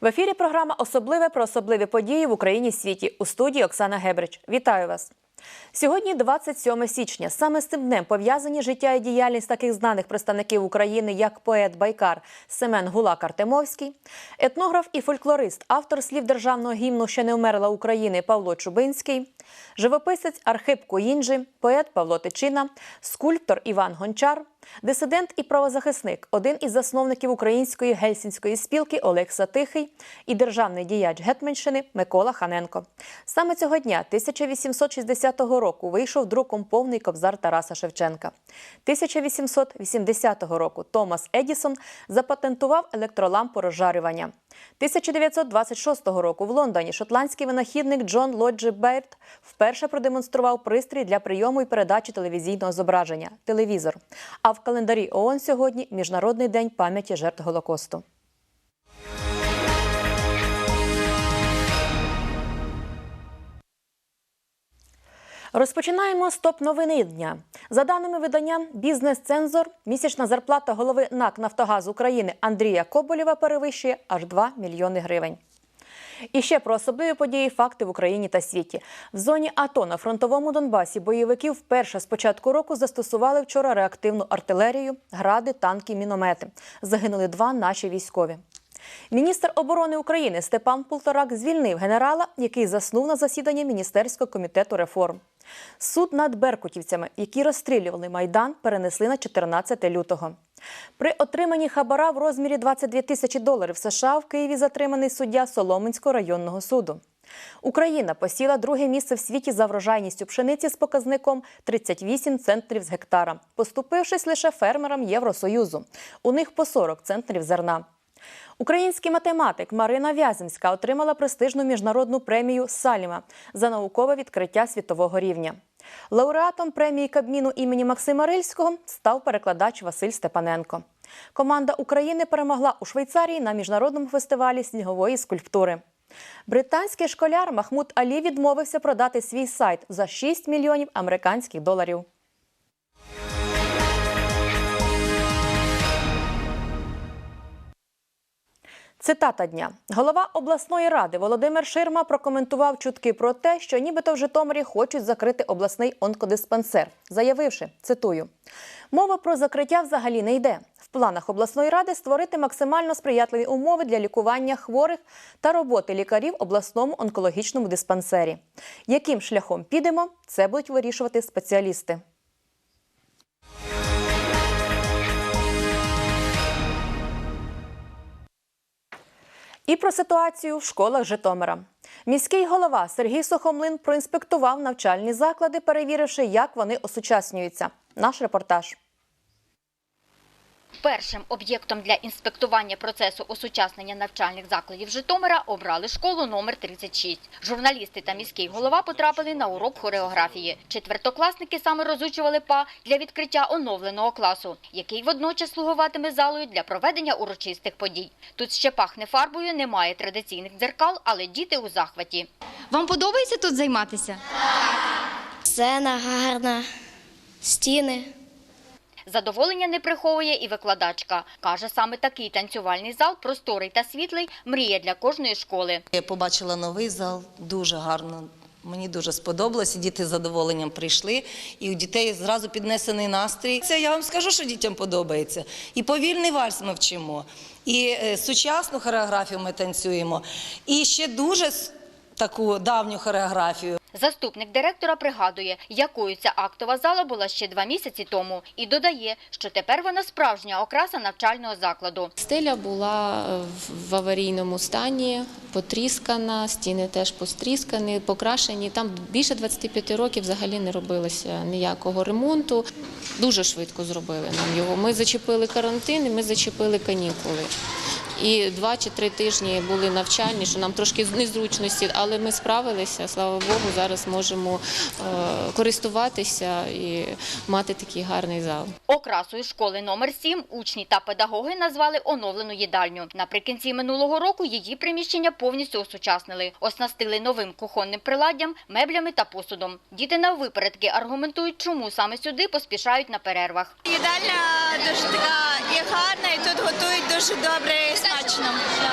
В ефірі програма Особливе про особливі події в Україні світі у студії Оксана Гебрич. Вітаю вас. Сьогодні 27 січня. Саме з цим днем пов'язані життя і діяльність таких знаних представників України, як поет Байкар Семен Гулак Артемовський, етнограф і фольклорист, автор слів державного гімну Ще не вмерла України Павло Чубинський, живописець Архип Куїнджи, поет Павло Тичина, скульптор Іван Гончар, дисидент і правозахисник, один із засновників української гельсінської спілки Олег Сатихий і державний діяч Гетьманщини Микола Ханенко. Саме цього дня, 1860 року, вийшов друком повний кобзар Тараса Шевченка. 1880 року Томас Едісон запатентував електролампу розжарювання. 1926 року в Лондоні шотландський винахідник Джон Лоджі Бейрт вперше продемонстрував пристрій для прийому і передачі телевізійного зображення телевізор. А в календарі ООН сьогодні Міжнародний день пам'яті жертв Голокосту. Розпочинаємо з топ новини дня. За даними видання Бізнес-цензор, місячна зарплата голови НАК Нафтогаз України Андрія Коболєва перевищує аж 2 мільйони гривень. І ще про особливі події, факти в Україні та світі. В зоні АТО на фронтовому Донбасі бойовики вперше з початку року застосували вчора реактивну артилерію, гради, танки, міномети. Загинули два наші військові. Міністр оборони України Степан Полторак звільнив генерала, який заснув на засіданні Міністерського комітету реформ. Суд над беркутівцями, які розстрілювали майдан, перенесли на 14 лютого. При отриманні хабара в розмірі 22 тисячі доларів США в Києві затриманий суддя Соломинського районного суду. Україна посіла друге місце в світі за врожайністю пшениці з показником 38 центрів з гектара, поступившись лише фермерам Євросоюзу. У них по 40 центрів зерна. Український математик Марина Вяземська отримала престижну міжнародну премію Саліма за наукове відкриття світового рівня. Лауреатом премії Кабміну імені Максима Рильського став перекладач Василь Степаненко. Команда України перемогла у Швейцарії на міжнародному фестивалі снігової скульптури. Британський школяр Махмуд Алі відмовився продати свій сайт за 6 мільйонів американських доларів. Цитата дня. Голова обласної ради Володимир Ширма прокоментував чутки про те, що нібито в Житомирі хочуть закрити обласний онкодиспансер, заявивши, цитую: мова про закриття взагалі не йде. В планах обласної ради створити максимально сприятливі умови для лікування хворих та роботи лікарів в обласному онкологічному диспансері. Яким шляхом підемо, це будуть вирішувати спеціалісти. І про ситуацію в школах Житомира. Міський голова Сергій Сухомлин проінспектував навчальні заклади, перевіривши, як вони осучаснюються. Наш репортаж. Першим об'єктом для інспектування процесу осучаснення навчальних закладів Житомира обрали школу номер 36. Журналісти та міський голова потрапили на урок хореографії. Четвертокласники саме розучували па для відкриття оновленого класу, який водночас слугуватиме залою для проведення урочистих подій. Тут ще пахне фарбою, немає традиційних дзеркал, але діти у захваті. Вам подобається тут займатися? Сцена гарна, стіни. Задоволення не приховує і викладачка. Каже, саме такий танцювальний зал, просторий та світлий, мрія для кожної школи. Я побачила новий зал, дуже гарно. Мені дуже сподобалось, діти з задоволенням прийшли, і у дітей зразу піднесений настрій. Це я вам скажу, що дітям подобається. І повільний вальс ми вчимо, і е, сучасну хореографію ми танцюємо, і ще дуже таку давню хореографію. Заступник директора пригадує, якою ця актова зала була ще два місяці тому, і додає, що тепер вона справжня окраса навчального закладу. Стеля була е, в- аварійному стані, потріскана, стіни теж постріскані, покрашені. Там більше 25 років взагалі не робилося ніякого ремонту. Дуже швидко зробили нам його. Ми зачепили карантин ми зачепили канікули. І два чи три тижні були навчальні, що нам трошки незручності, але ми справилися. Слава Богу, зараз можемо е, користуватися і мати такий гарний зал. Окрасою школи номер 7 учні та педагоги назвали оновлену їдальню. Наприкінці минулого року її приміщення повністю осучаснили, оснастили новим кухонним приладдям, меблями та посудом. Діти наввипередки аргументують, чому саме сюди поспішають на перервах. Їдальня дуже така і гарна, і тут готують дуже добрий Смачно.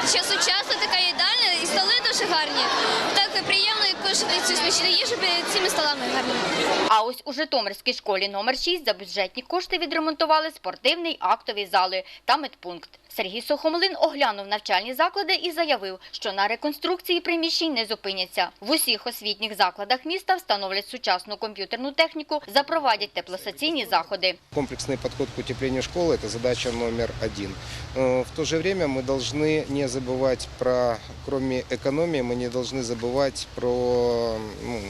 Ще сучасна така їдальня, і столи дуже гарні. Так приємно кушати цю смачну їжу перед цими столами гарні. А ось у Житомирській школі номер 6 за бюджетні кошти відремонтували спортивний актові зали та медпункт. Сергій Сухомлин оглянув навчальні заклади і заявив, що на реконструкції приміщень не зупиняться. В усіх освітніх закладах міста встановлять сучасну комп'ютерну техніку, запровадять теплостаційні заходи. Комплексный подход к утеплению школы – это задача номер один. Э, В то же время мы должны не забывать про, кроме экономии, мы не должны забывать про ну,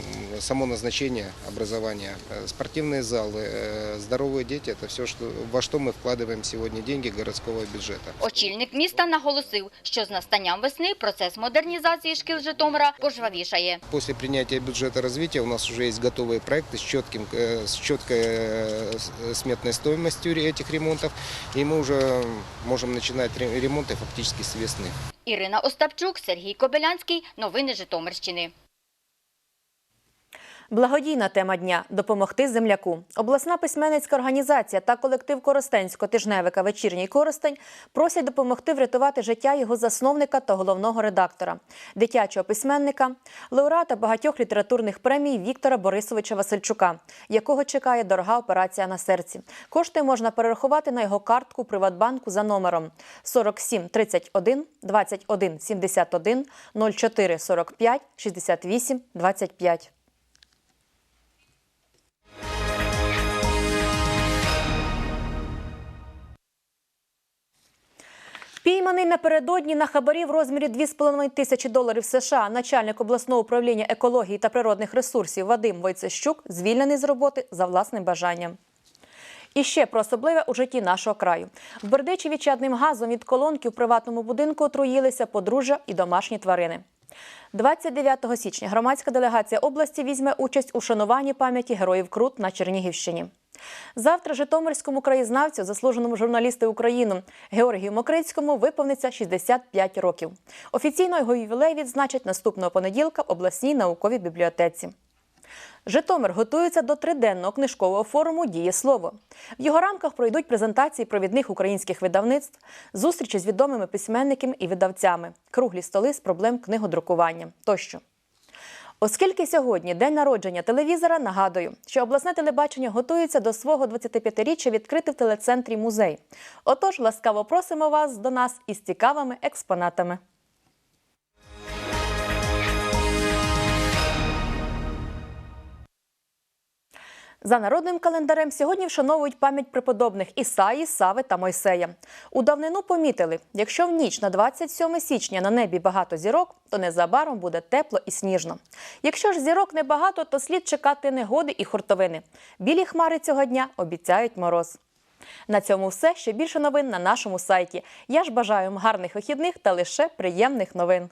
само назначение образования. Э, Спортивные залы, э, здоровые дети – это все, что, во что мы вкладываем сегодня деньги городского бюджета. Очільник міста наголосив, що з настанням весни процес модернізації шкіл Житомира пожвавішає. После принятия бюджета развития у нас уже есть готовые проекты с, четким, э, с четкой э, с- сметной стоимостью этих ремонтов, и мы уже можем начинать ре- ремонты фактически с весны. Ірина Остапчук, Сергій Кобилянський. Новини Житомирщини. Благодійна тема дня допомогти земляку. Обласна письменницька організація та колектив Коростенського тижневика Вечірній Коростень просять допомогти врятувати життя його засновника та головного редактора, дитячого письменника, лауреата багатьох літературних премій Віктора Борисовича Васильчука, якого чекає дорога операція на серці. Кошти можна перерахувати на його картку Приватбанку за номером 47 31 21 71 04 45 68 25. Пійманий напередодні на хабарі в розмірі 2,5 тисячі доларів США начальник обласного управління екології та природних ресурсів Вадим Войцещук звільнений з роботи за власним бажанням. І ще про особливе у житті нашого краю. В Бердичеві чадним газом від колонки в приватному будинку отруїлися подружжя і домашні тварини. 29 січня громадська делегація області візьме участь у шануванні пам'яті героїв Крут на Чернігівщині. Завтра Житомирському краєзнавцю, заслуженому журналісту України Георгію Мокрицькому, виповниться 65 років. Офіційно його ювілей відзначать наступного понеділка в обласній науковій бібліотеці. Житомир готується до триденного книжкового форуму Дієслово. В його рамках пройдуть презентації провідних українських видавництв, зустрічі з відомими письменниками і видавцями, круглі столи з проблем книгодрукування тощо. Оскільки сьогодні день народження телевізора, нагадую, що обласне телебачення готується до свого 25-річчя відкрити в телецентрі музей. Отож, ласкаво просимо вас до нас із цікавими експонатами. За народним календарем сьогодні вшановують пам'ять преподобних Ісаї, Сави та Мойсея. У давнину помітили, якщо в ніч на 27 січня на небі багато зірок, то незабаром буде тепло і сніжно. Якщо ж зірок небагато, то слід чекати негоди і хуртовини. Білі хмари цього дня обіцяють мороз. На цьому все. Ще більше новин на нашому сайті. Я ж бажаю вам гарних вихідних та лише приємних новин.